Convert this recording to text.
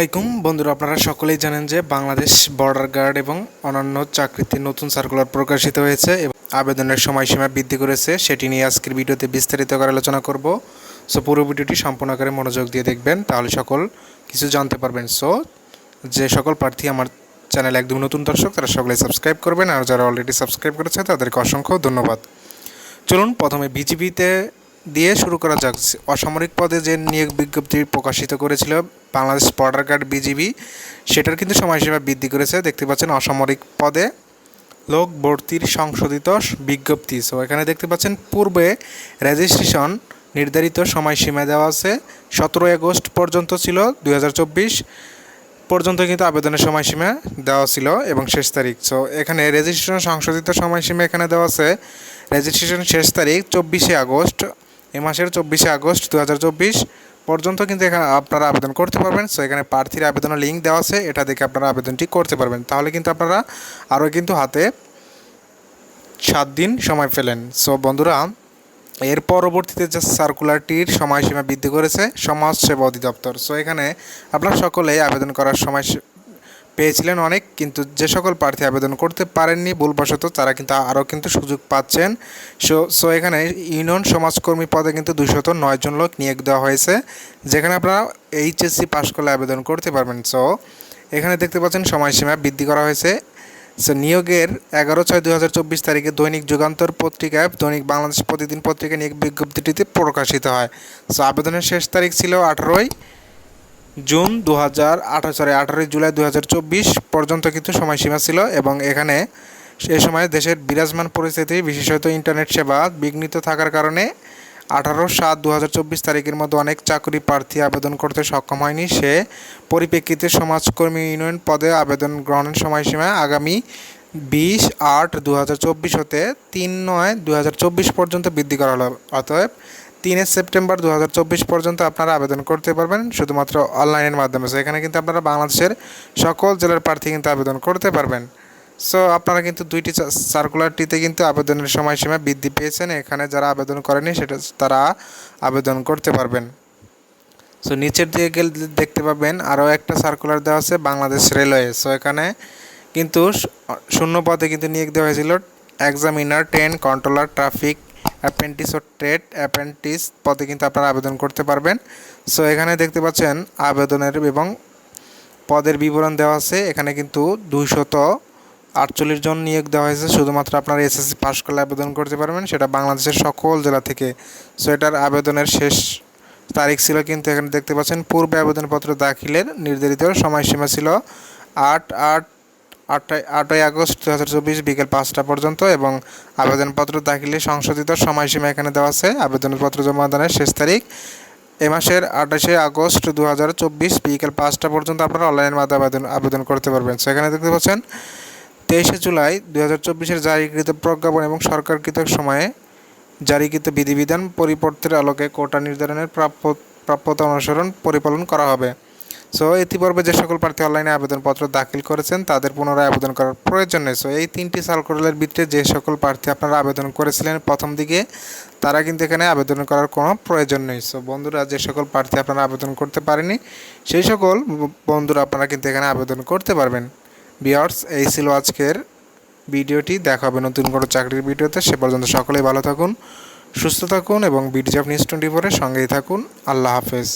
আলাইকুম বন্ধুরা, আপনারা সকলেই জানেন যে বাংলাদেশ বর্ডার গার্ড এবং অন্যান্য চাকরিতে নতুন সার্কুলার প্রকাশিত হয়েছে এবং আবেদনের সময়সীমা বৃদ্ধি করেছে। সেটি নিয়ে আজকের ভিডিওতে বিস্তারিত করে আলোচনা করব। সো পুরো ভিডিওটি সম্পূর্ণ করে মনোযোগ দিয়ে দেখবেন, তাহলে সকল কিছু জানতে পারবেন। সো যে সকল প্রার্থী আমার চ্যানেল একদম নতুন দর্শক, তারা সকলে সাবস্ক্রাইব করবেন। আর যারা অলরেডি সাবস্ক্রাইব করেছে, তাদেরকে অসংখ্য ধন্যবাদ। চলুন, প্রথমে বিজিবিতে দিয়ে শুরু করা যাক। অসামরিক পদে যে নিয়োগ বিজ্ঞপ্তি প্রকাশিত করেছিল বাংলাদেশ বর্ডার গার্ড বিজিবি, সেটার কিন্তু সময়সীমা বৃদ্ধি করেছে। দেখতে পাচ্ছেন অসামরিক পদে লোক ভর্তির সংশোধিত বিজ্ঞপ্তি। সো এখানে দেখতে পাচ্ছেন পূর্বে রেজিস্ট্রেশন নির্ধারিত সময়সীমা দেওয়া আছে। সতেরো আগস্ট পর্যন্ত ছিল দু হাজার চব্বিশ, পর্যন্ত কিন্তু আবেদনের সময়সীমা দেওয়া ছিল এবং শেষ তারিখ। সো এখানে রেজিস্ট্রেশন সংশোধিত সময়সীমা এখানে দেওয়া আছে। রেজিস্ট্রেশন শেষ তারিখ চব্বিশে আগস্ট এ মাসের চব্বিশে আগস্ট দু হাজার চব্বিশ পর্যন্ত কিন্তু এখানে আপনারা আবেদন করতে পারবেন। সো এখানে প্রার্থীর আবেদনের লিঙ্ক দেওয়া আছে। এটা দেখে আপনারা আবেদনটি করতে পারবেন। তাহলে কিন্তু আপনারা আরও কিন্তু হাতে সাত দিন সময় পেলেন। সো বন্ধুরা, এর পরবর্তীতে যে সার্কুলারটির সময়সীমা বৃদ্ধি করেছে সমাজ সেবা অধিদপ্তর। সো এখানে আপনারা সকলেই আবেদন করার সময় পেয়েছিলেন অনেক, কিন্তু যে সকল প্রার্থী আবেদন করতে পারেননি ভুলবশত তারা কিন্তু আরও কিন্তু সুযোগ পাচ্ছেন। সো সো এখানে ইউনিয়ন সমাজকর্মী পদে কিন্তু দুশত জন লোক নিয়োগ দেওয়া হয়েছে, যেখানে আপনারা এইচএসসি পাশ করলে আবেদন করতে পারবেন। সো, এখানে দেখতে পাচ্ছেন সময়সীমা বৃদ্ধি করা হয়েছে। সো, নিয়োগের এগারো ছয় দু হাজার চব্বিশ তারিখে দৈনিক যুগান্তর পত্রিকায় দৈনিক বাংলাদেশ প্রতিদিন পত্রিকা নিয়োগ বিজ্ঞপ্তিটিতে প্রকাশিত হয়। সো, আবেদনের শেষ তারিখ ছিল আঠারোই জুন দু হাজার আঠারো সরি আঠারোই জুলাই দু হাজার চব্বিশ পর্যন্ত কিন্তু সময়সীমা ছিল এবং এখানে সে সময় দেশের বিরাজমান পরিস্থিতি, বিশেষত ইন্টারনেট সেবা বিঘ্নিত থাকার কারণে আঠারো সাত দু তারিখের মধ্যে অনেক চাকরি প্রার্থী আবেদন করতে সক্ষম হয়নি। সে পরিপ্রেক্ষিতে সমাজকর্মী ইউনিয়ন পদে আবেদন গ্রহণের সময়সীমা আগামী বিশ আট দু হতে তিন নয় দু পর্যন্ত বৃদ্ধি করা হলো। অতএব তিনে সেপ্টেম্বর দু হাজার চব্বিশ পর্যন্ত আপনারা আবেদন করতে পারবেন, শুধুমাত্র অনলাইনের মাধ্যমে। সো এখানে কিন্তু আপনারা বাংলাদেশের সকল জেলার প্রার্থী কিন্তু আবেদন করতে পারবেন। সো আপনারা কিন্তু দুইটি সার্কুলারটিতে কিন্তু আবেদনের সময়সীমা বৃদ্ধি পেয়েছেন। এখানে যারা আবেদন করেনি সেটা তারা আবেদন করতে পারবেন। সো নিচের দিকে গেলে দেখতে পাবেন, আরও একটা সার্কুলার দেওয়া আছে, বাংলাদেশ রেলওয়ে। সো এখানে কিন্তু শূন্য পদে কিন্তু নিয়োগ দেওয়া হয়েছিল examiner train controller traffic apprentice ও ট্রেড অ্যাপ্রেন্টিস পদে কিন্তু আপনারা আবেদন করতে পারবেন। সো এখানে দেখতে পাচ্ছেন আবেদনের এবং পদের বিবরণ দেওয়া আছে। এখানে কিন্তু দুইশত আটচল্লিশ জন নিয়োগ দেওয়া হয়েছে। শুধুমাত্র আপনারা এসএসসি পাস করলে আবেদন করতে পারবেন। সেটা বাংলাদেশের সকল জেলা থেকে। সো এটার আবেদনের শেষ তারিখ ছিল কিন্তু এখানে দেখতে পাচ্ছেন, পূর্বে আবেদনপত্র দাখিলের নির্ধারিত সময়সীমা ছিল আট আট আটই আটই আগস্ট দু হাজার চব্বিশ বিকেল পাঁচটা পর্যন্ত এবং আবেদনপত্র দাখিলে সংশোধিত সময়সীমা এখানে দেওয়া আছে। আবেদনপত্র জমা দানের শেষ তারিখ এ মাসের আঠাশে আগস্ট দু হাজার চব্বিশ বিকেল পাঁচটা পর্যন্ত আপনারা অনলাইনের মাধ্যমে আবেদন আবেদন করতে পারবেন। সেখানে দেখতে পাচ্ছেন, তেইশে জুলাই দু হাজার চব্বিশের জারিকৃত প্রজ্ঞাপন এবং সরকারকৃত সময়ে জারিকৃত বিধিবিধান পরিবর্তের আলোকে কোটা নির্ধারণের প্রাপ্য প্রাপ্যতা অনুসরণ পরিপালন করা হবে। সো ইতিপূর্বে যে সকল প্রার্থী অনলাইনে আবেদনপত্র দাখিল করেছেন, তাদের পুনরায় আবেদন করার প্রয়োজন নেই। সো এই তিনটি সার্কুলারের ভিতরে যে সকল প্রার্থী আপনারা আবেদন করেছিলেন প্রথম দিকে, তারা কিন্তু এখানে আবেদন করার কোনো প্রয়োজন নেই। সো বন্ধুরা, যে সকল প্রার্থী আপনারা আবেদন করতে পারেনি সেই সকল বন্ধুরা আপনারা কিন্তু এখানে আবেদন করতে পারবেন। বিয়ার্স এই ছিল আজকের ভিডিওটি। দেখা হবে নতুন কোনো চাকরির ভিডিওতে। সে পর্যন্ত সকলেই ভালো থাকুন, সুস্থ থাকুন এবং বিডিজাপ নিউজ টোয়েন্টি ফোরের সঙ্গেই থাকুন। আল্লাহ হাফেজ।